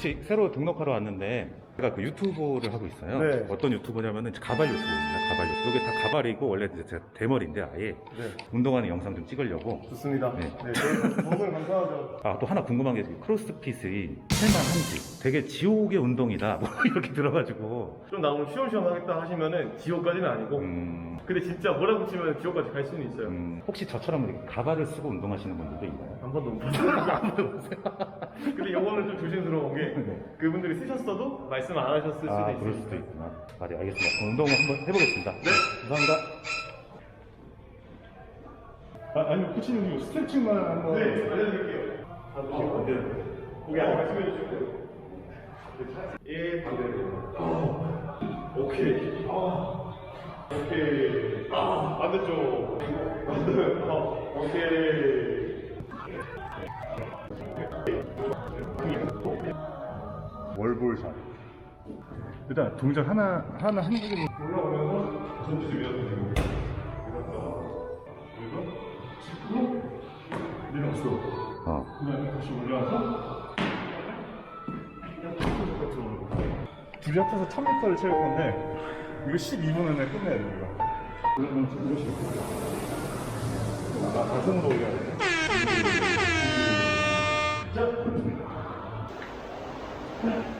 혹시 새로 등록하러 왔는데 제가 그 유튜브를 하고 있어요. 네. 어떤 유튜브냐면은 가발 유튜브입니다. 가발 유튜브. 이게 다 가발이고 원래 이제 제가 대머리인데 아예 네. 운동하는 영상 좀 찍으려고. 좋습니다. 네. 네. 정말 감사하죠. 아 또 하나 궁금한 게 크로스핏이 할만한지 되게 지옥의 운동이다 뭐 이렇게 들어가지고 좀 나오면 시원시원 하겠다 하시면은 지옥까지는 아니고. 음, 근데 진짜 뭐라고 치면 지옥까지 갈 수는 있어요. 음, 혹시 저처럼 이렇게 가발을 쓰고 운동하시는 분들도 있나요? 한 번도 못 봤어요. 한 번도 못 봤어요. 근데 요거는 좀 조심스러운 게 네. 그분들이 쓰셨어도 말씀 안 하셨을 수도 아 있어요. 그럴 수도 있구나. 아, 네 알겠습니다. 그럼 운동을 한번 해보겠습니다. 네, 감사합니다. 아, 아니면 코치님 이거 스트레칭만 한번 네, 알려드릴게요. 다 보시고. 네. 고개 안 말씀해 주시고. 예, 반대로. 오케이. 아, 오케이. 아, 반대쪽. 반대. 어, 오케이. 월볼샷 일단 동작 하나 하나 한 개는 올라오면서 전체 밀어주시고. 내려왔어 어. 그다음에 다시 올라와서 둘이 합쳐서 1000m를 채울 건데 이거 12분 안에 끝내야 돼 이거 그러면 이것이 아 가슴으로 올려야 돼 아,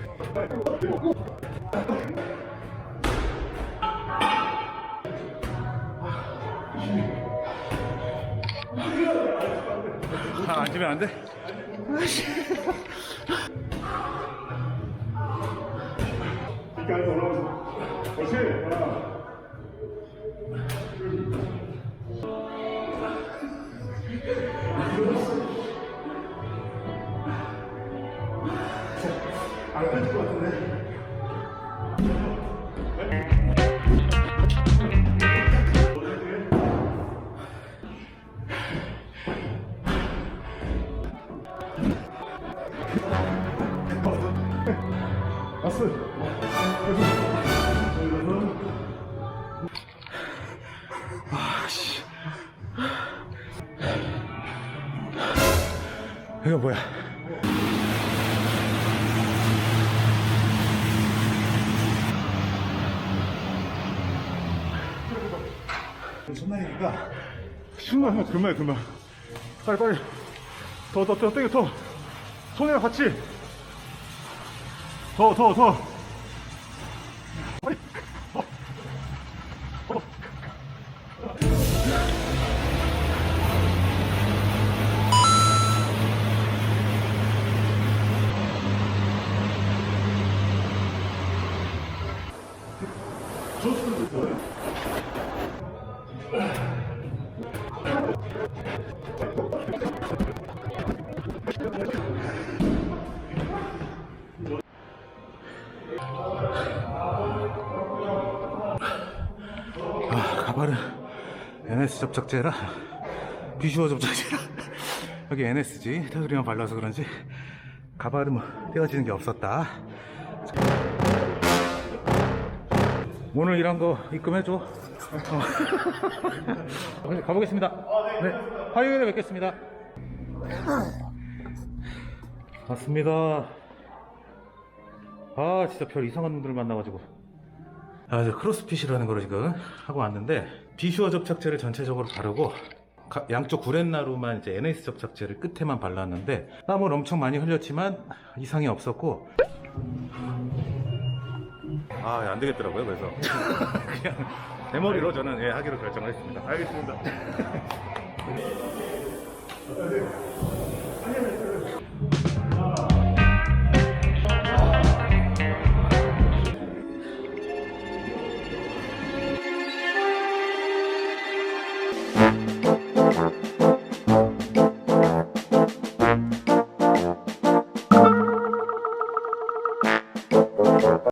앉으면 안 돼? 이까지 올라오서 그렇지 하나 왔어 이거 뭐야? 신나 형 금방 금방 빨리 빨리. 더더더 땡겨 더. 손이랑 같이 더 더더 아, 가발은 NS 접착제라. 비슈어 접착제라. 여기 NS지. 테두리만 발라서 그런지. 가발은 뭐 떼어지는 게 없었다. 오늘 일한 거 입금해줘. 어. 가보겠습니다. 네. 화요일에 뵙겠습니다. 맞습니다. 아 진짜 별 이상한 놈들 만나가지고 아, 크로스핏이라는 걸 지금 하고 왔는데 비슈어 접착제를 전체적으로 바르고 가- 양쪽 구렛나루만 이제 NS 접착제를 끝에만 발랐는데 땀을 엄청 많이 흘렸지만 이상이 없었고 아, 안 되겠더라고요. 그래서 그냥 대머리로 저는 예, 하기로 결정을 했습니다. 알겠습니다. Bye.